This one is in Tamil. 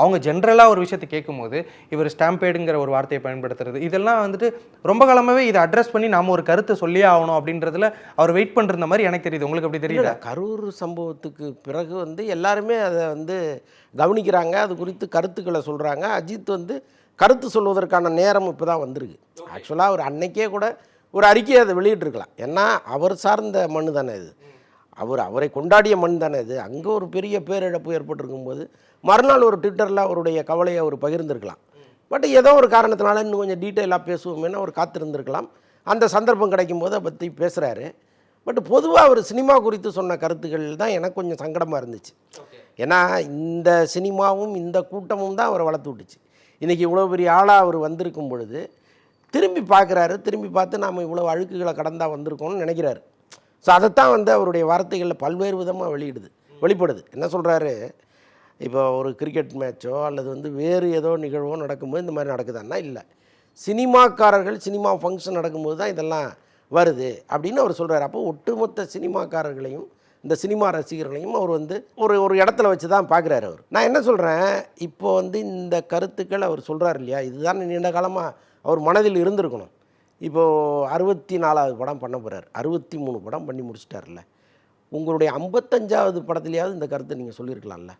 அவங்க ஜென்ரலாக ஒரு விஷயத்தை கேட்கும்போது இவர் ஸ்டாம்பேடுங்கிற ஒரு வார்த்தையை பயன்படுத்துறது இதெல்லாம் வந்துட்டு ரொம்ப காலமாகவே இதை அட்ரஸ் பண்ணி நாம ஒரு கருத்தை சொல்லியே ஆகணும் அப்படின்றதுல அவர் வெயிட் பண்ணிருந்த மாதிரி எனக்கு தெரியுது. உங்களுக்கு அப்படி தெரியல கரூர் சம்பவத்துக்கு பிறகு வந்து எல்லாருமே அதை வந்து கவனிக்கிறாங்க. அது குறித்து கருத்துக்களை சொல்கிறாங்க அஜித் வந்து கருத்து சொல்வதற்கான நேரம் இப்போ தான் வந்திருக்கு ஆக்சுவலாக அவர் அன்னைக்கே கூட ஒரு அறிக்கையை அதை வெளியிட்டிருக்கலாம். ஏன்னா அவர் சார்ந்த மண்ணு தானே இது. அவர் அவரை கொண்டாடிய மண் தானே இது. அங்கே ஒரு பெரிய பேரிழப்பு ஏற்பட்டிருக்கும்போது மறுநாள் ஒரு ட்விட்டரில் அவருடைய கவலையை அவர் பகிர்ந்திருக்கலாம். பட் ஏதோ ஒரு காரணத்தினால இன்னும் கொஞ்சம் டீட்டெயிலாக பேசுவோமேனு அவர் காத்திருந்திருக்கலாம். அந்த சந்தர்ப்பம் கிடைக்கும் போது அதை பற்றி பேசுகிறாரு பட் பொதுவாக அவர் சினிமா குறித்து சொன்ன கருத்துக்கள் தான் எனக்கு கொஞ்சம் சங்கடமாக இருந்துச்சு. ஏன்னா இந்த சினிமாவும் இந்த கூட்டமும் தான் அவரை வளர்த்து விட்டுச்சு. இன்றைக்கி இவ்வளோ பெரிய ஆளாக அவர் வந்திருக்கும் பொழுது திரும்பி பார்க்குறாரு. திரும்பி பார்த்து நாம் இவ்வளோ அழுக்குகளை கடந்தா வந்திருக்கோம்னு நினைக்கிறாரு. ஸோ அதைத்தான் வந்து அவருடைய வார்த்தைகளில் பல்வேறு விதமாக வெளியிடுது வெளிப்படுது. என்ன சொல்கிறாரு இப்போ ஒரு கிரிக்கெட் மேட்சோ அல்லது வந்து வேறு ஏதோ நிகழ்வோ நடக்கும்போது இந்த மாதிரி நடக்குதான்னா இல்லை. சினிமாக்காரர்கள் சினிமா ஃபங்க்ஷன் நடக்கும்போது தான் இதெல்லாம் வருது அப்படின்னு அவர் சொல்கிறார் அப்போ ஒட்டுமொத்த சினிமாக்காரர்களையும் இந்த சினிமா ரசிகர்களையும் அவர் வந்து ஒரு ஒரு இடத்துல வச்சு தான் பார்க்குறாரு அவர். நான் என்ன சொல்கிறேன் இப்போ வந்து இந்த கருத்துக்கள் அவர் சொல்கிறார் இல்லையா? இதுதான் நீண்ட காலமாக அவர் மனதில் இருந்திருக்கணும். இப்போது அறுபத்தி நாலாவது படம் பண்ண போகிறார் அறுபத்தி மூணு படம் பண்ணி முடிச்சிட்டார்ல உங்களுடைய ஐம்பத்தஞ்சாவது படத்துலையாவது இந்த கருத்தை நீங்கள் சொல்லியிருக்கலாம்ல?